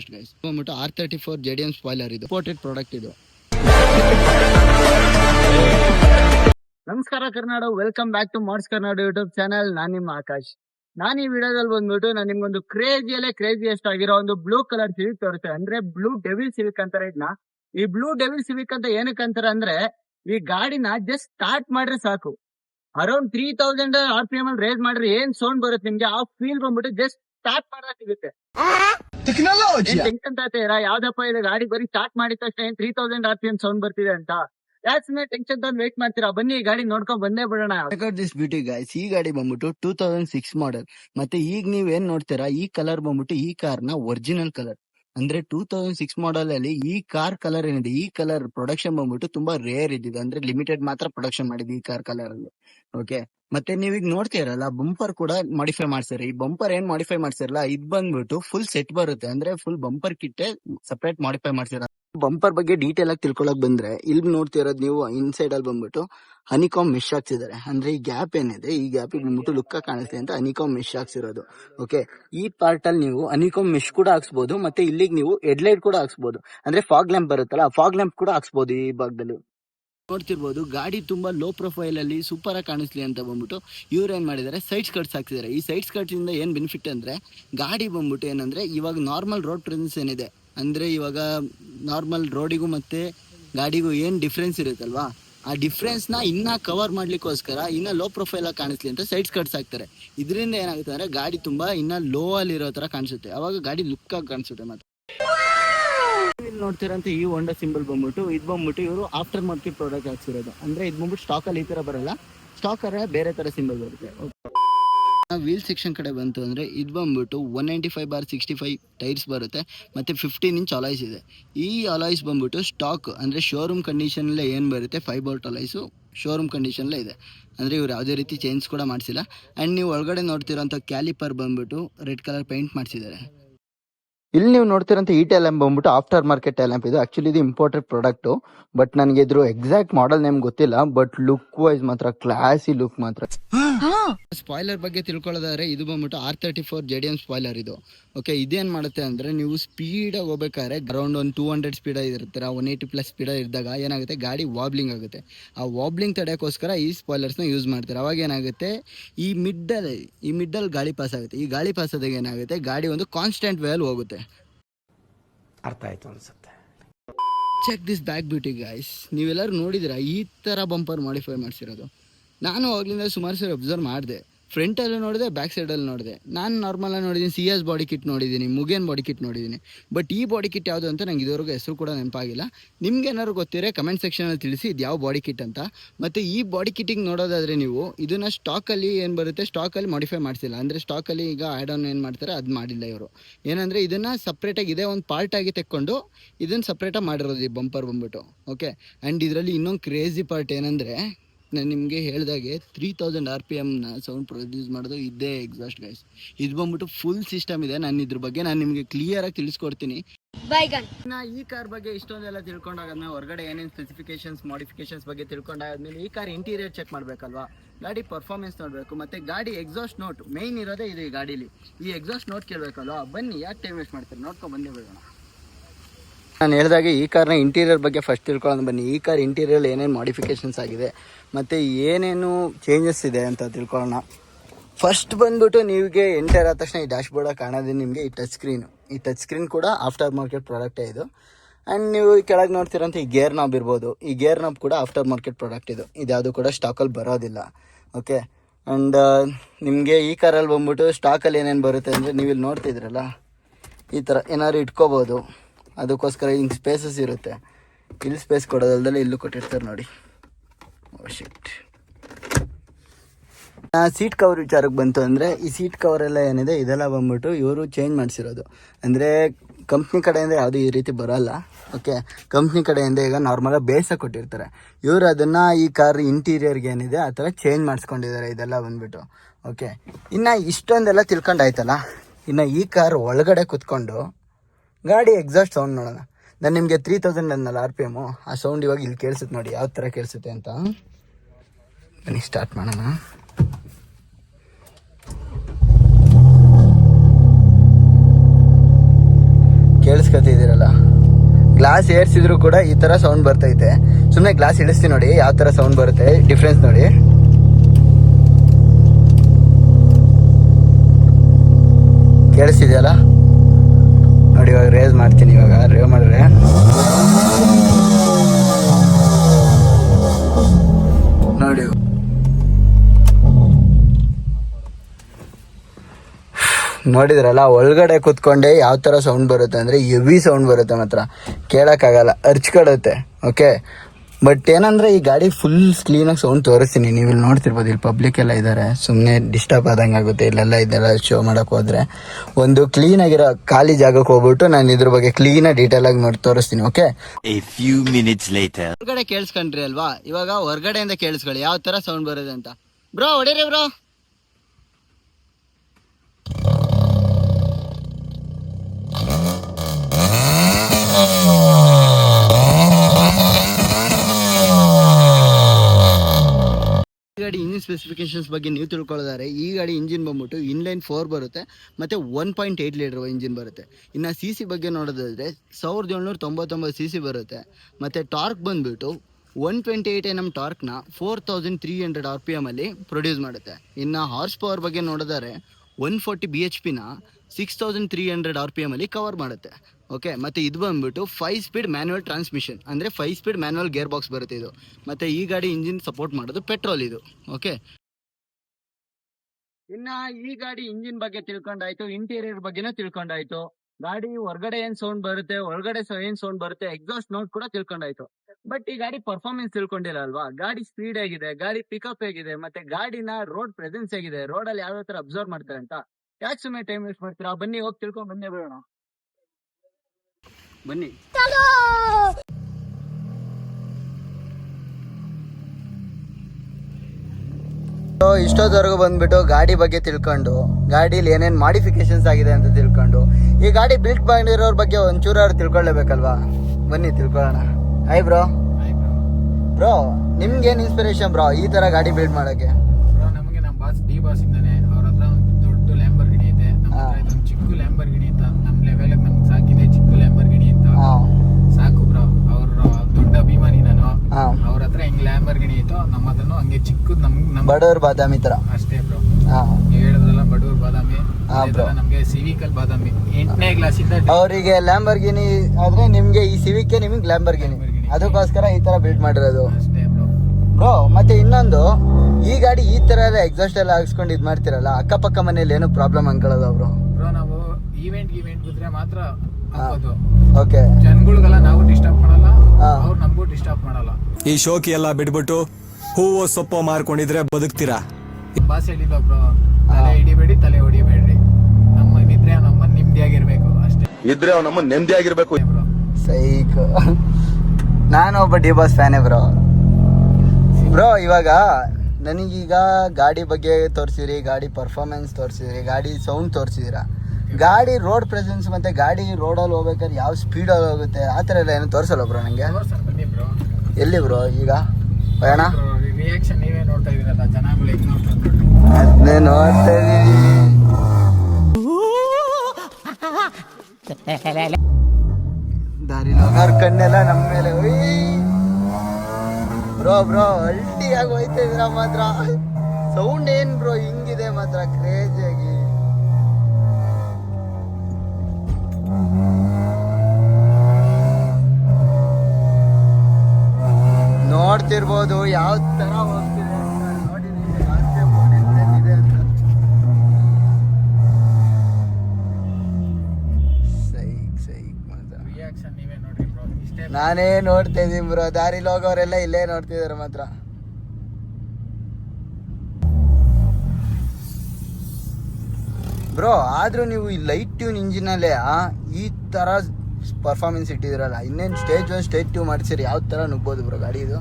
Exhaust guys ಬಂದ್ಬಿಟ್ಟು R thirty four J D M spoiler ಇದು. Imported product ಇದು. ನಮಸ್ಕಾರ Karnataka welcome back to Mars Kannada YouTube channel ನಾನ್ ನಿಮ್ಮ ಆಕಾಶ್. ನಾನು ಈ ವಿಡಿಯೋದಲ್ಲಿ ಬಂದ್ಬಿಟ್ಟು ನಾನು ನಿಮ್ಗೊಂದು ಕ್ರೇಜಿಯಲ್ಲೇ ಕ್ರೇಜಿಯಸ್ಟ್ ಆಗಿರೋ ಒಂದು ಬ್ಲೂ ಕಲರ್ ಸಿವಿಕ್ ತೋರಿಸ್ತೇನೆ ಅಂದ್ರೆ ಬ್ಲೂ ಡೆವಿಲ್ ಸಿವಿಕ್ ಅಂತಾರೆ ಇದನ್ನ ಈ ಬ್ಲೂ ಡೆವಿಲ್ ಸಿವಿಕ್ ಅಂತ ಏನಕ್ಕೆ ಅಂತಾರೆ ಅಂದ್ರೆ, ಈ ಗಾಡಿನ ಜಸ್ಟ್ ಸ್ಟಾರ್ಟ್ ಮಾಡ್ರೆ ಸಾಕು. Around three thousand R P M ಅಲ್ಲಿ ರೇಸ್ ಮಾಡ್ರೆ ಏನ್ ಸೌಂಡ್ ಬರುತ್ತೆ ನಿಮ್ಗೆ, ಆ ಫೀಲ್ ಬಂದ್ಬಿಟ್ಟು ಜಸ್ಟ್ ಸ್ಟಾರ್ಟ್ ಮಾಡ್ದಾಗ ಸಿಗುತ್ತೆ. ಏನ್ ಟೆನ್ಷನ್ ತಾತೀರಾ ಯಾವ್ದಪ್ಪ ಇದೆ ಗಾಡಿ ಬರೀ ಸ್ಟಾರ್ಟ್ ಮಾಡಿದ ತಕ್ಷಣ ಏನ್ three thousand R P M sound ಬರ್ತಿದೆ ಅಂತ? ಯಾಕೆ ಸುಮ್ಮನೆ ಟೆನ್ಷನ್ ತಂದು ವೇಟ್ ಮಾಡ್ತೀರಾ? ಬನ್ನಿ ಈ ಗಾಡಿ ನೋಡ್ಕೊಂಡ್ ಬಂದೇ ಬಿಡೋಣ. ದಿಸ್ ಬ್ಯೂಟಿ ಗಾಯ್ಸ್ ಈ ಗಾಡಿ ಬಂದ್ಬಿಟ್ಟು ಟೂ ತೌಸಂಡ್ ಸಿಕ್ಸ್ ಮಾಡೆಲ್ ಮತ್ತೆ ಈಗ ನೀವ್ ಏನ್ ನೋಡ್ತೀರಾ? ಈ ಕಲರ್ ಬಂದ್ಬಿಟ್ಟು ಈ ಕಾರ್ನ ಒರಿಜಿನಲ್ ಕಲರ್ ಅಂದ್ರೆ ಟೂ ತೌಸಂಡ್ ಸಿಕ್ಸ್ ಮಾಡೆಲ್ ಅಲ್ಲಿ ಈ ಕಾರ್ ಕಲರ್ ಏನಿದೆ, ಈ ಕಲರ್ ಪ್ರೊಡಕ್ಷನ್ ಬಂದ್ಬಿಟ್ಟು ತುಂಬಾ ರೇರ್ ಇದ್ದಿದೆ ಅಂದ್ರೆ ಲಿಮಿಟೆಡ್ ಮಾತ್ರ ಪ್ರೊಡಕ್ಷನ್ ಮಾಡಿದೆ ಈ ಕಾರ್ ಕಲರ್ ಅಲ್ಲಿ. ಓಕೆ ಮತ್ತೆ ನೀವೀಗ ನೋಡ್ತೀರಲ್ಲ ಬಂಪರ್ ಕೂಡ ಮಾಡಿಫೈ ಮಾಡ್ತಾರೆ ಈ ಬಂಪರ್ ಏನ್ ಮಾಡಿಫೈ ಮಾಡ್ಸಿರಲ್ಲ, ಇದ್ ಬಂದ್ಬಿಟ್ಟು ಫುಲ್ ಸೆಟ್ ಬರುತ್ತೆ. ಅಂದ್ರೆ ಫುಲ್ ಬಂಪರ್ ಕಿಟ್ಟೆ ಸಪರೇಟ್ ಮಾಡಿಫೈ ಮಾಡ್ಸಿರ. ಬಂಪರ್ ಬಗ್ಗೆ ಡೀಟೇಲ್ ಆಗಿ ತಿಳ್ಕೊಳಕ್ ಬಂದ್ರೆ ಇಲ್ಲಿ ನೋಡ್ತಿರೋದ್ ನೀವು ಇನ್ಸೈಡ್ ಅಲ್ಲಿ ಬಂದ್ಬಿಟ್ಟು ಹನಿಕಾಮ್ ಮೆಶ್ ಹಾಕ್ಸಿದ್ದಾರೆ. ಅಂದ್ರೆ ಈ ಗ್ಯಾಪ್ ಏನಿದೆ ಈ ಗ್ಯಾಪ್ ಬಂದ್ಬಿಟ್ಟು ಲುಕ್ ಕಾಣುತ್ತೆ ಅಂತ ಹನಿಕಾಮ್ ಮೆಶ್ ಹಾಕ್ಸಿರೋದು. ಓಕೆ ಈ ಪಾರ್ಟ್ ಅಲ್ಲಿ ನೀವು ಹನಿಕಾಮ್ ಮೆಶ್ ಕೂಡ ಹಾಕ್ಸ್ಬೋದು ಮತ್ತೆ ಇಲ್ಲಿಗೆ ನೀವು ಹೆಡ್ಲೈಟ್ ಕೂಡ ಹಾಕ್ಸ್ಬೋದು. ಅಂದ್ರೆ ಫಾಗ್ ಲ್ಯಾಂಪ್ ಬರುತ್ತಲ್ಲ ಫಾಗ್ ಲ್ಯಾಂಪ್ ಕೂಡ ಹಾಕ್ಸ್ಬೋದು ಈ ಭಾಗದಲ್ಲಿ. ನೋಡ್ತಿರ್ಬೋದು ಗಾಡಿ ತುಂಬಾ ಲೋ ಪ್ರೊಫೈಲ್ ಅಲ್ಲಿ ಸೂಪರ್ ಆಗಿ ಕಾಣಿಸ್ಲಿ ಅಂತ ಬಂದ್ಬಿಟ್ಟು ಇವ್ರು ಏನ್ ಮಾಡಿದ್ದಾರೆ ಸೈಡ್ಸ್ ಕಟ್ಸ್ ಹಾಕ್ತಿದ್ದಾರೆ ಈ ಸೈಡ್ಸ್ ಕಟ್ಸ್ ಇಂದ ಏನ್ ಬೆನಿಫಿಟ್ ಅಂದ್ರೆ ಗಾಡಿ ಬಂದ್ಬಿಟ್ಟು ಏನಂದ್ರೆ ಇವಾಗ ನಾರ್ಮಲ್ ರೋಡ್ ಪ್ರೆಸೆನ್ಸ್ ಏನಿದೆ. ಅಂದ್ರೆ ಇವಾಗ ನಾರ್ಮಲ್ ರೋಡಿಗೂ ಮತ್ತೆ ಗಾಡಿಗೂ ಏನ್ ಡಿಫ್ರೆನ್ಸ್ ಇರುತ್ತಲ್ವಾ? ಆ ಡಿಫ್ರೆನ್ಸ್ನ ಇನ್ನ ಕವರ್ ಮಾಡ್ಲಿಕ್ಕೋಸ್ಕರ ಇನ್ನ ಲೋ ಪ್ರೊಫೈಲ್ ಆಗಿ ಕಾಣಿಸ್ಲಿ ಅಂತ ಸೈಡ್ಸ್ ಕಟ್ಸ್ ಹಾಕ್ತಾರೆ. ಇದರಿಂದ ಏನಾಗುತ್ತೆ ಅಂದ್ರೆ ಗಾಡಿ ತುಂಬಾ ಇನ್ನ ಲೋ ಅಲ್ಲಿ ಇರೋ ತರ ಕಾಣಿಸುತ್ತೆ. ಅವಾಗ ಗಾಡಿ ಲುಕ್ ಆಗಿ ಕಾಣಿಸುತ್ತೆ ಮತ್ತೆ ಇಲ್ಲಿ ನೋಡ್ತಿರಂತ ಈ ಒಂಡ ಸಿಂಬಲ್ ಬಂದ್ಬಿಟ್ಟು, ಇದು ಬಂದ್ಬಿಟ್ಟು ಇವರು ಆಫ್ಟರ್ ಮಾರ್ಕೆಟ್ ಪ್ರಾಡಕ್ಟ್ ಹಾಕ್ಸಿರೋದು. ಅಂದ್ರೆ ಇದು ಬಂದ್ಬಿಟ್ಟು ಸ್ಟಾಕ್ ಅಲ್ಲಿ ಈ ತರ ಬರಲ್ಲ. ಸ್ಟಾಕ್ ಅರೆ ಬೇರೆ ತರ ಸಿಂಬಲ್ ಬರುತ್ತೆ. ವೀಲ್ ಸೆಕ್ಷನ್ ಕಡೆ ಬಂತು ಅಂದ್ರೆ ಇದು ಬಂದ್ಬಿಟ್ಟು one ninety five bar sixty five tyres ಬರುತ್ತೆ, ಮತ್ತೆ ಫಿಫ್ಟೀನ್ ಇಂಚ್ ಅಲಾಯ್ಸ್ ಇದೆ. ಈ ಅಲಾಯ್ಸ್ ಬಂದ್ಬಿಟ್ಟು ಸ್ಟಾಕ್ ಅಂದ್ರೆ ಶೋರೂಮ್ ಕಂಡೀಷನಲ್ಲೇ ಏನು ಬರುತ್ತೆ? ಫೈವ್ ಬೋಲ್ಟ್ ಅಲಾಯ್ಸು ಶೋರೂಮ್ ಕಂಡೀಷನಲ್ಲೇ ಇದೆ. ಅಂದ್ರೆ ಇವ್ರು ಯಾವುದೇ ರೀತಿ ಚೇಂಜ್ ಕೂಡ ಮಾಡಿಸಿಲ್ಲ. ಆ್ಯಂಡ್ ನೀವು ಒಳಗಡೆ ನೋಡ್ತಿರೋಂಥ ಕ್ಯಾಲಿಪರ್ ಬಂದ್ಬಿಟ್ಟು ರೆಡ್ ಕಲರ್ ಪೇಂಟ್ ಮಾಡಿಸಿದ್ದಾರೆ. ಇಲ್ಲಿ ನೀವು ನೋಡ್ತಿರೋಂಥ ಈ ಟೈಲ್ ಲ್ಯಾಂಪ್ ಬಂದ್ಬಿಟ್ಟು ಆಫ್ಟರ್ ಮಾರ್ಕೆಟ್ ಟೈಲ್ ಲ್ಯಾಂಪ್ ಇದು. ಆ್ಯಕ್ಚುಲಿ ಇದು ಇಂಪೋರ್ಟೆಡ್ ಪ್ರಾಡಕ್ಟು ಬಟ್ ನನಗೆ ಇದ್ರ ಎಕ್ಸಾಕ್ಟ್ ಮಾಡೆಲ್ ನೇಮ್ ಗೊತ್ತಿಲ್ಲ ಬಟ್ ಲುಕ್ ವೈಸ್ ಮಾತ್ರ ಕ್ಲಾಸಿ ಲುಕ್ ಮಾತ್ರ. ಸ್ಪಾಯ್ಲರ್ ಬಗ್ಗೆ ತಿಳ್ಕೊಳ್ಳೋದಾದ್ರೆ ಇದು ಬಂದ್ಬಿಟ್ಟು R thirty four J D M spoiler ಇದು. ಓಕೆ ಇದೇನ್ ಮಾಡುತ್ತೆ ಅಂದ್ರೆ ನೀವು ಸ್ಪೀಡ್ ಆಗಿ ಹೋಗ್ಬೇಕಾದ್ರೆ ಅರೌಂಡ್ ಒಂದು ಟೂ ಹಂಡ್ರೆಡ್ ಸ್ಪೀಡ್ ಇರ್ತೀರ ಒನ್ ಏಯ್ಟಿ ಪ್ಲಸ್ ಸ್ಪೀಡ್ ಇದ್ದಾಗ ಏನಾಗುತ್ತೆ ಗಾಡಿ ವಾಬ್ಲಿಂಗ್ ಆಗುತ್ತೆ. ಆ ವಾಬ್ಲಿಂಗ್ ತಡೆಯೋಕ್ಕೋಸ್ಕರ ಈ ಸ್ಪಾಯ್ಲರ್ಸ್ನ ಯೂಸ್ ಮಾಡ್ತಾರೆ. ಅವಾಗ ಏನಾಗುತ್ತೆ ಈ ಮಿಡ್ಡಲ್ಲಿ ಈ ಮಿಡ್ಡಲ್ಲಿ ಗಾಳಿ ಪಾಸ್ ಆಗುತ್ತೆ. ಈ ಗಾಳಿ ಪಾಸ್ ಆದಾಗ ಏನಾಗುತ್ತೆ ಗಾಡಿ ಒಂದು ಕಾನ್ಸ್ಟೆಂಟ್ ವೇಲ್ ಹೋಗುತ್ತೆ. ಅರ್ಥ ಆಯ್ತು ಅನ್ಸುತ್ತೆ. Check this back beauty guys ನೀವೆಲ್ಲರೂ ನೋಡಿದಿರಾ ಈ ಥರ ಬಂಪರ್ ಮಾಡಿಫೈ ಮಾಡಿಸಿರೋದು. ನಾನು ಅವಾಗಲಿಂದ ಸುಮಾರು ಸರಿ ಅಬ್ಸರ್ವ್ ಮಾಡಿದೆ. ಫ್ರಂಟಲ್ಲೂ ನೋಡಿದೆ ಬ್ಯಾಕ್ ಸೈಡಲ್ಲಿ ನೋಡಿದೆ. ನಾನು ನಾರ್ಮಲಾಗಿ ನೋಡಿದ್ದೀನಿ ಸಿ ಎಸ್ ಬಾಡಿ ಕಿಟ್ ನೋಡಿದ್ದೀನಿ ಮುಗೇನ್ ಬಾಡಿ ಕಿಟ್ ನೋಡಿದ್ದೀನಿ ಬಟ್ ಈ ಬಾಡಿ ಕಿಟ್ ಯಾವುದು ಅಂತ ನಂಗೆ ಇದುವರೆಗೂ ಹೆಸರು ಕೂಡ ನೆನಪಾಗಿಲ್ಲ. ನಿಮ್ಗೆ ಏನಾದ್ರು ಗೊತ್ತಿದ್ರೆ ಕಮೆಂಟ್ ಸೆಕ್ಷನಲ್ಲಿ ತಿಳಿಸಿ ಇದು ಯಾವ ಬಾಡಿ ಕಿಟ್ ಅಂತ. ಮತ್ತು ಈ ಬಾಡಿ ಕಿಟ್ಟಿಗೆ ನೋಡೋದಾದರೆ ನೀವು ಇದನ್ನು ಸ್ಟಾಕಲ್ಲಿ ಏನು ಬರುತ್ತೆ ಸ್ಟಾಕಲ್ಲಿ ಮಾಡಿಫೈ ಮಾಡಿಸಿಲ್ಲ. ಅಂದರೆ ಸ್ಟಾಕಲ್ಲಿ ಈಗ ಆ್ಯಡ್ ಆನ್ ಏನು ಮಾಡ್ತಾರೆ, ಅದು ಮಾಡಿಲ್ಲ ಇವರು. ಏನಂದರೆ ಇದನ್ನು ಸಪ್ರೇಟಾಗಿ ಇದೇ ಒಂದು ಪಾರ್ಟಾಗಿ ತೆಕ್ಕೊಂಡು ಇದನ್ನು ಸಪ್ರೇಟಾಗಿ ಮಾಡಿರೋದು ಈ ಬಂಪರ್ ಬಂದ್ಬಿಟ್ಟು. ಓಕೆ ಆ್ಯಂಡ್ ಇದರಲ್ಲಿ ಇನ್ನೊಂದು ಕ್ರೇಜಿ ಪಾರ್ಟ್ ಏನಂದರೆ ನಾನು ನಿಮಗೆ ಹೇಳಿದಾಗೆ ತ್ರೀ ತೌಸಂಡ್ ಆರ್ ಪಿ ಎಮ್ನ ಸೌಂಡ್ ಪ್ರೊಡ್ಯೂಸ್ ಮಾಡೋದು ಇದೇ ಎಕ್ಸಾಸ್ಟ್ ಗೈಸ್ ಇದು ಬಂದ್ಬಿಟ್ಟು ಫುಲ್ ಸಿಸ್ಟಮ್ ಇದೆ. ನಾನು ಇದ್ರ ಬಗ್ಗೆ ನಾನು ನಿಮಗೆ ಕ್ಲಿಯರಾಗಿ ತಿಳಿಸ್ಕೊಡ್ತೀನಿ. ನಾ ಈ ಕಾರ್ ಬಗ್ಗೆ ಇಷ್ಟೊಂದೆಲ್ಲ ತಿಳ್ಕೊಂಡಾದ್ಮೇಲೆ ಹೊರಗಡೆ ಏನೇನು ಸ್ಪೆಸಿಫಿಕೇಶನ್ಸ್ ಮಾಡಿಫಿಕೇಶನ್ಸ್ ಬಗ್ಗೆ ತಿಳ್ಕೊಂಡಾದ್ಮೇಲೆ ಈ ಕಾರ್ ಇಂಟೀರಿಯರ್ ಚೆಕ್ ಮಾಡಬೇಕಲ್ವಾ? ಗಾಡಿ ಪರ್ಫಾರ್ಮೆನ್ಸ್ ನೋಡಬೇಕು ಮತ್ತೆ ಗಾಡಿ ಎಕ್ಸಾಸ್ಟ್ ನೋಟ್ ಮೇಯ್ನ್ ಇರೋದೇ ಇದು ಈ ಗಾಡೀಲಿ. ಈ ಎಕ್ಸಾಸ್ಟ್ ನೋಟ್ ಕೇಳಬೇಕಲ್ವಾ? ಬನ್ನಿ ಯಾಕೆ ಟೈಮ್ ವೇಸ್ಟ್ ಮಾಡ್ತಾರೆ? ನೋಡ್ಕೊಂಡು ಬಂದೇ ಬಿಡೋಣ. ನಾನು ಹೇಳಿದಾಗೆ ಈ ಕಾರ್ನ ಇಂಟೀರಿಯರ್ ಬಗ್ಗೆ ಫಸ್ಟ್ ತಿಳ್ಕೊಳ್ಳೋಣ ಬನ್ನಿ. ಈ ಕಾರ್ ಇಂಟೀರಿಯರ್ ಏನೇನು ಮಾಡಿಫಿಕೇಷನ್ಸ್ ಆಗಿದೆ, ಮತ್ತು ಏನೇನು ಚೇಂಜಸ್ ಇದೆ ಅಂತ ತಿಳ್ಕೊಳ್ಳೋಣ. ಫಸ್ಟ್ ಬಂದ್ಬಿಟ್ಟು ನಿಮಗೆ ಎಂಟರ್ ಆದ ತಕ್ಷಣ ಈ ಡ್ಯಾಶ್ ಬೋರ್ಡಾಗಿ ಕಾಣೋದು ನಿಮಗೆ ಈ ಟಚ್ ಸ್ಕ್ರೀನು ಈ ಟಚ್ ಸ್ಕ್ರೀನ್ ಕೂಡ ಆಫ್ಟರ್ ಮಾರ್ಕೆಟ್ ಪ್ರಾಡಕ್ಟೇ ಇದು. ಆ್ಯಂಡ್ ನೀವು ಕೆಳಗೆ ನೋಡ್ತಿರೋಂಥ ಈ ಗೇರ್ ನಾಬ್ ಇರ್ಬೋದು. ಈ ಗೇರ್ ನಾಬ್ ಕೂಡ ಆಫ್ಟರ್ ಮಾರ್ಕೆಟ್ ಪ್ರಾಡಕ್ಟ್ ಇದು. ಇದ್ಯಾವುದು ಕೂಡ ಸ್ಟಾಕಲ್ಲಿ ಬರೋದಿಲ್ಲ. ಓಕೆ ಆ್ಯಂಡ್ ನಿಮಗೆ ಈ ಕಾರಲ್ಲಿ ಬಂದ್ಬಿಟ್ಟು ಸ್ಟಾಕಲ್ಲಿ ಏನೇನು ಬರುತ್ತೆ ಅಂದರೆ ನೀವು ಇಲ್ಲಿ ನೋಡ್ತಿದ್ರಲ್ಲ? ಈ ಥರ ಏನಾದ್ರು ಇಟ್ಕೋಬೋದು. ಅದಕ್ಕೋಸ್ಕರ ಹಿಂಗೆ ಸ್ಪೇಸಸ್ ಇರುತ್ತೆ. ಇಲ್ಲಿ ಸ್ಪೇಸ್ ಕೊಡೋದಲ್ದಲ್ಲೇ ಇಲ್ಲೂ ಕೊಟ್ಟಿರ್ತಾರೆ ನೋಡಿ. ಶಿಟ್ ಸೀಟ್ ಕವರ್ ವಿಚಾರಕ್ಕೆ ಬಂತು ಅಂದರೆ, ಈ ಸೀಟ್ ಕವರ್ ಎಲ್ಲ ಏನಿದೆ, ಇದೆಲ್ಲ ಬಂದ್ಬಿಟ್ಟು ಇವರು ಚೇಂಜ್ ಮಾಡಿಸಿರೋದು. ಅಂದರೆ ಕಂಪ್ನಿ ಕಡೆಯಿಂದ ಯಾವುದೂ ಈ ರೀತಿ ಬರೋಲ್ಲ. ಓಕೆ ಕಂಪ್ನಿ ಕಡೆಯಿಂದ ಈಗ ನಾರ್ಮಲಾಗಿ ಬೇಸಾಗಿ ಕೊಟ್ಟಿರ್ತಾರೆ. ಇವರು ಅದನ್ನು ಈ ಕಾರ್ ಇಂಟೀರಿಯರ್ಗೆ ಏನಿದೆ, ಆ ಥರ ಚೇಂಜ್ ಮಾಡಿಸ್ಕೊಂಡಿದ್ದಾರೆ, ಇದೆಲ್ಲ ಬಂದ್ಬಿಟ್ಟು. ಓಕೆ ಇನ್ನು ಇಷ್ಟೊಂದೆಲ್ಲ ತಿಳ್ಕೊಂಡಾಯ್ತಲ್ಲ ಇನ್ನು ಈ ಕಾರ್ ಒಳಗಡೆ ಕುತ್ಕೊಂಡು ಗಾಡಿ ಎಕ್ಸಾಸ್ಟ್ ಸೌಂಡ್ ನೋಡೋಣ. ನಾನು ನಿಮಗೆ ತ್ರೀ ತೌಸಂಡ್ ಅಂದಲ್ಲ ಆರ್ ಪಿ ಎಮ್ಮು ಆ ಸೌಂಡ್ ಇವಾಗ ಇಲ್ಲಿ ಕೇಳಿಸುತ್ತೆ ನೋಡಿ, ಯಾವ ಥರ ಕೇಳಿಸುತ್ತೆ ಅಂತ. ಬನ್ನಿ ಸ್ಟಾರ್ಟ್ ಮಾಡೋಣ. ಕೇಳಿಸ್ಕೊತಿದ್ದೀರಲ್ಲ? ಗ್ಲಾಸ್ ಏರ್ಸಿದ್ರು ಕೂಡ ಈ ತರ ಸೌಂಡ್ ಬರ್ತೈತೆ. ಸುಮ್ಮನೆ ಗ್ಲಾಸ್ ಇಳಿಸ್ತೀನಿ ನೋಡಿ, ಯಾವ ತರ ಸೌಂಡ್ ಬರುತ್ತೆ ಡಿಫ್ರೆನ್ಸ್ ನೋಡಿ. ಕೇಳಿಸ್ತಿದೆಯಲ್ಲ? ನೋಡಿ, ಇವಾಗ ರೇಸ್ ಮಾಡ್ತೀನಿ, ಇವಾಗ ರೇವ್ ಮಾಡಿದ್ರೆ. ನೋಡಿ. ನೋಡಿದ್ರಲ್ಲ, ಒಳಗಡೆ ಕುತ್ಕೊಂಡೆ ಯಾವ ತರ ಸೌಂಡ್ ಬರುತ್ತೆ ಅಂದ್ರೆ ಹೆವಿ ಸೌಂಡ್ ಬರುತ್ತೆ ಮಾತ್ರ. ಕೇಳೋಕ್ಕಾಗಲ್ಲ ಅರ್ಚ್ಕೊಡುತ್ತೆ ಓಕೆ ಬಟ್ ಏನಂದ್ರೆ ಈ ಗಾಡಿ ಫುಲ್ ಕ್ಲೀನಾಗಿ ಸೌಂಡ್ ತೋರಿಸ್ತೀನಿ. ನೀವು ಇಲ್ಲಿ ನೋಡ್ತಿರ್ಬೋದು ಇಲ್ಲಿ ಪಬ್ಲಿಕ್ ಎಲ್ಲ ಇದ್ದಾರೆ ಸುಮ್ಮನೆ ಡಿಸ್ಟರ್ಬ್ ಆದಂಗೆ ಆಗುತ್ತೆ. ಇಲ್ಲೆಲ್ಲ ಇದೆಲ್ಲ ಶೋ ಮಾಡಕ್ ಹೋದ್ರೆ. ಒಂದು ಕ್ಲೀನ್ ಆಗಿರೋ ಖಾಲಿ ಜಾಗಕ್ಕೆ ಹೋಗ್ಬಿಟ್ಟು ನಾನು ಇದ್ರ ಬಗ್ಗೆ ಕ್ಲೀನಾಗಿ ಡೀಟೇಲ್ ಆಗಿ ನೋಡಿ ತೋರಿಸ್ತೀನಿ ಓಕೆ ಫ್ಯೂ ಮಿನಿಟ್ಸ್ later. ಹೊರಗಡೆ ಕೇಳಿಸ್ಕೊಂಡ್ರಿ ಅಲ್ವಾ? ಇವಾಗ ಹೊರಗಡೆಯಿಂದ ಕೇಳಿಸ್ಕೊಳ್ಳಿ. ಯಾವ ತರ ಸೌಂಡ್ ಬರುತ್ತೆ ಅಂತ. ಬ್ರೋ ಹೊಡೀರಿ ಬ್ರೋ ಗಾಡಿ ಇಂಜಿನ್ ಸ್ಪೆಸಿಫಿಕೇಶನ್ಸ್ ಬಗ್ಗೆ ನೀವು ತಿಳ್ಕೊಳ್ಳೋದಾರೆ ಈ ಗಾಡಿ ಇಂಜಿನ್ ಬಂದ್ಬಿಟ್ಟು ಇನ್ಲೈನ್ ಫೋರ್ ಬರುತ್ತೆ, ಮತ್ತೆ one point eight litre engine ಬರುತ್ತೆ. ಇನ್ನು ಸಿ ಸಿ ಬಗ್ಗೆ ನೋಡೋದಾದ್ರೆ, ಸಾವಿರದ ಏಳ್ನೂರ ತೊಂಬತ್ತೊಂಬತ್ತು ಸಿ ಸಿ ಬರುತ್ತೆ, ಮತ್ತು ಟಾರ್ಕ್ ಬಂದ್ಬಿಟ್ಟು one twenty eight N M ಟಾರ್ಕ್ನ four thousand three hundred R P ಎಮಲ್ಲಿ produce ಮಾಡುತ್ತೆ. ಇನ್ನು ಹಾರ್ಸ್ ಪವರ್ ಬಗ್ಗೆ ನೋಡಿದರೆ ಒನ್ ಫೋರ್ಟಿ ಬಿ ಎಚ್ ಪಿನ six thousand three hundred R P ಎಮಲ್ಲಿ cover ಮಾಡುತ್ತೆ. ಓಕೆ ಮತ್ತು ಇದು ಬಂದ್ಬಿಟ್ಟು ಫೈವ್ ಸ್ಪೀಡ್ ಮ್ಯಾನ್ಯುವಲ್ ಟ್ರಾನ್ಸ್ಮಿಷನ್ ಅಂದರೆ five speed manual gearbox ಬರುತ್ತೆ ಇದು. ಮತ್ತು ಈ ಗಾಡಿ ಇಂಜಿನ್ ಸಪೋರ್ಟ್ ಮಾಡೋದು ಪೆಟ್ರೋಲ್ ಇದು. ಓಕೆ ಇನ್ನ ಈ ಗಾಡಿ ಇಂಜಿನ್ ಬಗ್ಗೆ ತಿಳ್ಕೊಂಡಾಯ್ತು ಇಂಟೀರಿಯರ್ ಬಗ್ಗೆನೂ ತಿಳ್ಕೊಂಡಾಯ್ತು. ಗಾಡಿ ಹೊರಗಡೆ ಏನ್ ಸೌಂಡ್ ಬರುತ್ತೆ, ಒಳಗಡೆ ಏನ್ ಸೌಂಡ್ ಬರುತ್ತೆ ಎಕ್ಸಾಸ್ಟ್ ನೋಟ್ ಕೂಡ ತಿಳ್ಕೊಂಡಾಯ್ತು. ಬಟ್ ಈ ಗಾಡಿ ಪರ್ಫಾರ್ಮೆನ್ಸ್ ತಿಳ್ಕೊಂಡಿಲ್ಲ ಅಲ್ವಾ? ಗಾಡಿ ಸ್ಪೀಡ್ ಆಗಿದೆ ಗಾಡಿ ಪಿಕಪ್ ಹೇಗಿದೆ, ಮತ್ತೆ ಗಾಡಿನ ರೋಡ್ ಪ್ರೆಸೆನ್ಸ್ ಆಗಿದೆ ರೋಡ್ ಅಲ್ಲಿ ಯಾವ ತರ ಅಬ್ಸರ್ವ್ ಮಾಡ್ತಾರೆ ಅಂತ. ಯಾಕೆ ಸುಮ್ಮನೆ ಟೈಮ್ ವೇಸ್ಟ್ ಮಾಡ್ತೀರಾ? ಬನ್ನಿ, ಹೋಗಿ ತಿಳ್ಕೊಂಡ್ ಬಂದೇ ಬಿಡೋಣ. ಬನ್ನಿ. ಇಷ್ಟೊತ್ತವರೆಗೂ ಬಂದ್ಬಿಟ್ಟು ಗಾಡಿ ಬಗ್ಗೆ ತಿಳ್ಕೊಂಡು ಗಾಡಿಲಿ ಏನೇನ್ ಮಾಡಿಫಿಕೇಶನ್ಸ್ ಆಗಿದೆ ಅಂತ ತಿಳ್ಕೊಂಡು ಈ ಗಾಡಿ ಬಿಲ್ಟ್ ಮಾಡಿರೋರ್ ಬಗ್ಗೆ ಒಂಚೂರು ಅವ್ರು ತಿಳ್ಕೊಳ್ಳೇಬೇಕಲ್ವಾ? ಬನ್ನಿ ತಿಳ್ಕೊಳ್ಳೋಣ. ಹಾಯ್ ಬ್ರೋ ಬ್ರೋ ನಿಮ್ಗೇನ್ ಇನ್ಸ್ಪಿರೇಷನ್ ಬ್ರೋ ಈ ತರ ಗಾಡಿ ಬಿಲ್ಡ್ ಮಾಡೋಕೆ? ಬ್ರೋ ನಮಗೆ ನಮ್ಮ ಬಾಸ್ ಡಿ ಬಾಸ್ ಇದ್ದಾನೆ ಅವ್ರ ಹತ್ರ ಒಂದು ದೊಡ್ಡ ಲ್ಯಾಂಬರ್ ಗಿಣಿ ಐತೆ ನಮ್ಮ ಇದೊಂದು ಚಿಕ್ಕ ಲ್ಯಾಂಬರ್ ಲ್ಯಾಂಬರ್ ಗಿಣಿ ಐತೋ ನಮ್ಮ ಹತ್ರನು ಹಂಗೆ ಚಿಕ್ಕದ್ ನಮ್ ನಮ್ ಬಡವ್ರ ಬಾದಾಮಿ ತರ. ಅಷ್ಟೇ ಬ್ರೋ. ನೀವ್ ಹೇಳಿದ್ರಲ್ಲ ಬಡೂರ್ ಬಾದಾಮಿ bro. ಸಿವಿಕಲ್ ಬಾದಾಮಿ. ಎಂಟನೇ ಕ್ಲಾಸ್ ಇಂದ ಅವರಿಗೆ ಲ್ಯಾಂಬರ್ಗಿನಿ ಆದ್ರೆ ನಿಮ್ಗೆ ಈ ಸಿವಿಕ್ಕೆ ನಿಮಗೆ ಲ್ಯಾಂಬರ್ಗಿನಿ ಅದಕ್ಕೋಸ್ಕರ ಈ ತರ ಬಿಲ್ಡ್ ಮಾಡಿರೋದು. ಅಷ್ಟೇ ಬ್ರೋ. ಬ್ರೋ ಮತ್ತೆ ಇನ್ನೊಂದು ಈ ಗಾಡಿ ಈ ತರ ಎಲ್ಲ ಎಕ್ಸಾಸ್ಟ್ ಎಲ್ಲ ಹಾಕ್ಸ್ಕೊಂಡು ಇದು ಮಾಡ್ತಿರಲ್ಲ ಅಕ್ಕಪಕ್ಕ ಮನೇಲಿ ಏನು ಪ್ರಾಬ್ಲಮ್ ಅನ್ಕೊಳ್ಳೋದು ಅವರು ಬ್ರೋ ನಾವು ಈವೆಂಟ್ ಈವೆಂಟ್ ಬಿದ್ರೆ ಮಾತ್ರ ಹಾಕೋದು. ಓಕೆ ಜನಗಳಿಗೆಲ್ಲ ನಾವು ಡಿಸ್ಟರ್ಬ್ ಮಾಡಲ್ಲ ಹಾ. ಅವ್ರು ನಮಗೂ ಡಿಸ್ಟರ್ಬ್ ಮಾಡಲ್ಲ. ಈ ಶೋಕಿ ಎಲ್ಲ ಬಿಟ್ಬಿಟ್ಟು ಹೂವು ಸೊಪ್ಪು ಮಾರ್ಕೊಂಡಿದ್ರೆ ಬದುಕ್ತೀರಾ? ಬಾಸ್ ಹೇಳಿಲ್ಲ ಬ್ರೋ ತಲೆ ಹಿಡಿಬೇಡಿ ತಲೆ ಹೊಡಿಬೇಡ್ರಿ. ನಮ್ಮ ನಿದ್ರೆ ನಮ್ಮ ನೆಮ್ಮದಿಯಾಗಿರ್ಬೇಕು ಅಷ್ಟೇ. ಇದ್ರೆ ಅವ್ನ ನಮ್ಮ ನೆಮ್ಮದಿಯಾಗಿರ್ಬೇಕು. ಬ್ರೋ. ಸೈಕ್ ನಾನು ಒಬ್ಬ ಡಿ ಬಾಸ್ ಫ್ಯಾನೇ ಬ್ರೋ. ಬ್ರೋ ಇವಾಗ ನನಗೀಗ ಗಾಡಿ ಬಗ್ಗೆ ತೋರಿಸಿರಿ ಗಾಡಿ ಪರ್ಫಾರ್ಮೆನ್ಸ್ ತೋರಿಸಿದ್ರಿ ಗಾಡಿ ಸೌಂಡ್ ತೋರಿಸಿದಿರ? ಗಾಡಿ ರೋಡ್ ಪ್ರೆಸೆನ್ಸ್ ಮತ್ತೆ ಗಾಡಿ ರೋಡಲ್ಲಿ ಹೋಗ್ಬೇಕಾದ್ರೆ ಯಾವ ಸ್ಪೀಡಲ್ಲಿ ಹೋಗುತ್ತೆ? ಆ ಥರ ಎಲ್ಲ ಏನು ತೋರಿಸಲ್ಲ ಬ್ರೋ ನನಗೆ ಎಲ್ಲಿ ಬ್ರೋ ಈಗ? ಅಣ್ಣ ರಿಯಾಕ್ಷನ್ ನೀವೇ ನೋಡ್ತಾ ಇದೀರಲ್ಲ ಜನಗಳು ಹೆಂಗ್ ನೋಡ್ತಾರೆ ಅದನ್ನೇ ನೋಡ್ತಾ ಇದೀನಿ ದಾರಿ ಕಣ್ಣೆಲ್ಲ ನಮ್ಮ ಮೇಲೆ ಬ್ರೋ ಬ್ರೋ ಅಲ್ಟಿಯಾಗಿ ಹೋಯ್ತಾ ಇದ್ರ ಮಾತ್ರ? ಸೌಂಡ್ ಏನ್ ಬ್ರೋ ಹಿಂಗಿದೆ ಮಾತ್ರ? ಕ್ರೇಜಿ ಆಗಿ ನೋಡ್ತಿರ್ಬೋದು ಯಾವ ತರ ಹೋಗ್ತಿದೆ ಅಂತ ನೋಡಿ ನಿಮ್ಗೆ ಆಚೆ ಬೋರ್ಡ್ ಇದೆ ಅಂತ. ಸೈಕ್ ಸೈಕ್ ಮಾತ್ರ. ರಿಯಾಕ್ಷನ್ ನೀವೇ ನೋಡ್ರಿ ಬ್ರೋ ಇಷ್ಟೇ ನಾನೇ ನೋಡ್ತಾ ಇದೀನಿ ಬ್ರೋ ದಾರಿಲಿ ಹೋಗೋರೆಲ್ಲ ಇಲ್ಲೇ ನೋಡ್ತಿದಾರೆ ಮಾತ್ರ. ಬ್ರೋ ಆದ್ರೂ ನೀವು ಈ ಲೈಟ್ ಟ್ಯೂನ್ ಇಂಜಿನಲ್ಲೇ ಈ ತರ ಪರ್ಫಾರ್ಮೆನ್ಸ್ ಇಟ್ಟಿದಿರಲ್ಲ ಇನ್ನೇನು ಸ್ಟೇಜ್ ಒನ್ ಸ್ಟೇಜ್ ಟೂ ಮಾಡಿಸಿರಿ ಯಾವ ತರ ನುಗ್ಬೋದು ಬ್ರೋ ಗಾಡಿ ಇದು?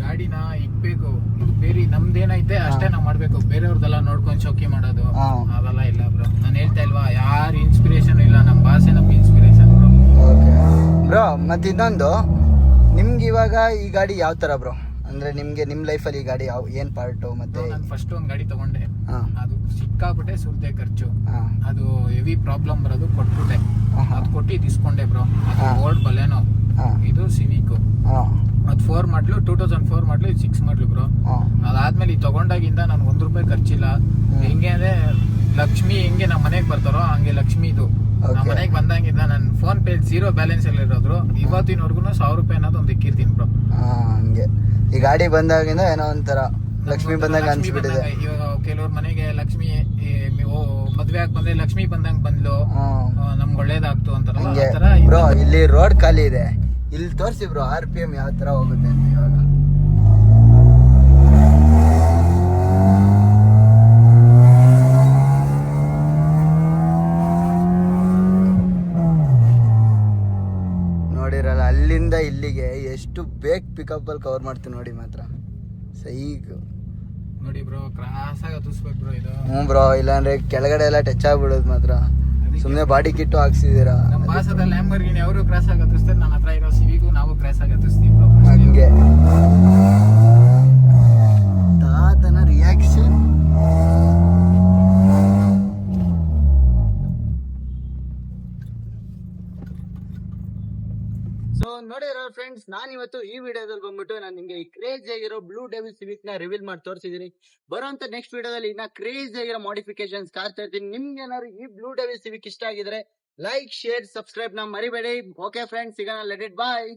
ಗಾಡಿನ ಇಕ್ಬೇಕು. ಬೇರೆ ನಮ್ದೇನೈತೆ ಅಷ್ಟೇ ನಾವು ಮಾಡ್ಬೇಕು. ಬೇರೆಯವ್ರದೆಲ್ಲ ನೋಡ್ಕೊಂಡು ಶೋಕಿ ಮಾಡೋದು. ಅದೆಲ್ಲ ಇಲ್ಲ ಬ್ರೋ. ನಾನು ಹೇಳ್ತಾ ಇಲ್ವಾ ಯಾರು ಇನ್ಸ್ಪಿರೇಷನ್ ಇಲ್ಲ ನಮ್ಮ ಭಾಷೆ ನಮ್ಗೆ ಇನ್ಸ್ಪಿರೇಷನ್ ಬ್ರೋ? ಓಕೆ. ಬ್ರೋ ಮತ್ತೆ ಇನ್ನೊಂದು. ನಿಮ್ಗೆ ಇವಾಗ ಈ ಗಾಡಿ ಯಾವ ತರ ಬ್ರೋ? ಅಂದ್ರೆ ನಿಮ್ಗೆ ನಿಮ್ ಲೈಫಲ್ಲಿ ಈ ಗಾಡಿ ಯಾವ ಏನ್ ಪಾರ್ಟ್ ಮತ್ತೆ ನಾನು ಫಸ್ಟ್ ಒಂದು ಗಾಡಿ ತಗೊಂಡೆ. ಅದು ಸಿಕ್ಕಾಬಿಟ್ಟೆ ಸುರ್ದೆ ಖರ್ಚು. ಅದು ಹೆವಿ ಪ್ರಾಬ್ಲಮ್ ಬರೋದು ಕೊಟ್ಬಿಟ್ಟೆ. ಅದು ಕೊಟ್ಟು ಇಸ್ಕೊಂಡೆ ಬ್ರೋ. ಓಲ್ಡ್ ಬಲೇನೋ. ಇದು ಸಿವಿಕ್ ಅದು four model two thousand four model ಇದು ಸಿಕ್ಸ್ ಮಾಡ್ಲು ಬ್ರೋ ಅದಾದ್ಮೇಲೆ ಈ ತಗೊಂಡಾಗಿಂದ ನಾನು ಒಂದ್ ರೂಪಾಯಿ ಖರ್ಚಿಲ್ಲ. ಹೆಂಗೆ ಅಂದ್ರೆ ಲಕ್ಷ್ಮಿ ಹೆಂಗೆ ನಮ್ಮ ಮನೆಗ್ ಬರ್ತಾರೋ ಹಂಗೆ ಲಕ್ಷ್ಮಿ ಇದು. ನಮ್ಮ ಮನೆಗೆ ಬಂದಾಗಿಂದ ನನ್ ಫೋನ್ ಪೇ ಜೀರೋ ಬ್ಯಾಲೆನ್ಸ್ ಅಲ್ಲಿ ಇರೋದ್ರು ಇವತ್ತಿನವರೆಗೂ ಸಾವಿರ ರೂಪಾಯಿ ಅನ್ನೋದು ಒಂದು ಇಕ್ಕಿರ್ತೀನಿ ಬ್ರೋ ಹಂಗೆ. ಈ ಗಾಡಿ ಬಂದಾಗಿಂದ ಏನೋ ಒಂಥರ ಲಕ್ಷ್ಮಿ ಬಂದಾಗ ಅನ್ಸ್ಬಿಟ್ಟಿದೆ. ಇವಾಗ ಕೆಲವ್ರ ಮನೆಗೆ ಲಕ್ಷ್ಮಿ ಮದ್ವೆ ಆಗ್ ಬಂದ್ರೆ ಲಕ್ಷ್ಮಿ ಬಂದಂಗ್ ಬಂದ್ಲು. ನಮ್ಗೆ ಒಳ್ಳೇದಾಗ್ತು ಅಂತ ಇಲ್ಲಿ ರೋಡ್ ಖಾಲಿ ಇದೆ. ಇಲ್ಲಿ ತೋರಿಸಿ ಬ್ರೋ ಆರ್ ಪಿ ಎಂ ಯಾವ ತರ ಹೋಗುತ್ತೆ ಅಂತ ಇವಾಗ. ನೋಡಿರಲ್ಲ ಅಲ್ಲಿಂದ ಇಲ್ಲಿಗೆ ಎಷ್ಟು ಬೇಗ ಪಿಕಪ್ ಅಲ್ಲಿ ಕವರ್ ಮಾಡ್ತೀನಿ ನೋಡಿ ಮಾತ್ರ. ಸೈಕ್ ನೋಡಿ ಬ್ರೋ ಕ್ರಾಸ್ ಆಗಿ ಹತ್ತಿಸ್ಬೇಕು ಬ್ರೋ ಇದು. ಹ್ಞೂ ಬ್ರೋ ಇಲ್ಲಾಂದ್ರೆ ಕೆಳಗಡೆ ಎಲ್ಲ ಟಚ್ ಆಗ್ಬಿಡೋದು ಮಾತ್ರ. ಸುಮ್ಮನೆ ಬಾಡಿ ಕಿಟ್ಟು ಹಾಕ್ಸಿದೀರಾ ನಮ್ಮ ಭಾಸದ ಲ್ಯಾಂಬರ್ಗಿನಿ ಅವರು ಕ್ರಾಸ್ ಆಗಿ ಹತ್ತಿಸ್ತಾರೆ ನನ್ನ ಹತ್ರ ಇರೋ ಸಿವಿಗೂ ನಾವು ಕ್ರಾಸ್ ಆಗಿ ಹತ್ತಿಸ್ತೀವಿ ಬ್ರೋ ಹಂಗೆ. ತಾತನ ರಿಯಾಕ್ಷನ್ ನೋಡಿರೋ ಫ್ರೆಂಡ್ಸ್ ನಾನು ಇವತ್ತು ಈ ವಿಡಿಯೋದಲ್ಲಿ ಬಂದ್ಬಿಟ್ಟು ನಾನು ನಿಮಗೆ ಈ ಕ್ರೇಜ್ ಆಗಿರೋ ಬ್ಲೂ ಡೆವಿಲ್ ಸಿವಿಕ್ನ ರಿವೀಲ್ ಮಾಡಿ ತೋರಿಸಿದೀನಿ. ಬರೋಂತ ನೆಕ್ಸ್ಟ್ ವಿಡಿಯೋದಲ್ಲಿ ಇನ್ನ ಕ್ರೇಜ್ ಆಗಿರೋ ಮಾಡಿಫಿಕೇಶನ್ಸ್ ಕಾರ್ತಾ ಇರ್ತೀನಿ. ನಿಮ್ಗೆ ಏನಾದ್ರು ಈ ಬ್ಲೂ ಡೆವಿಲ್ ಸಿವಿಕ್ ಇಷ್ಟ ಆಗಿದ್ರೆ ಲೈಕ್ ಶೇರ್ ಸಬ್ಸ್ಕ್ರೈಬ್ನ ಮರಿಬೇಡಿ. ಓಕೆ ಫ್ರೆಂಡ್ಸ್ ಸಿಗೋಣ ಲೆಟ್ ಇಟ್ ಬಾಯ್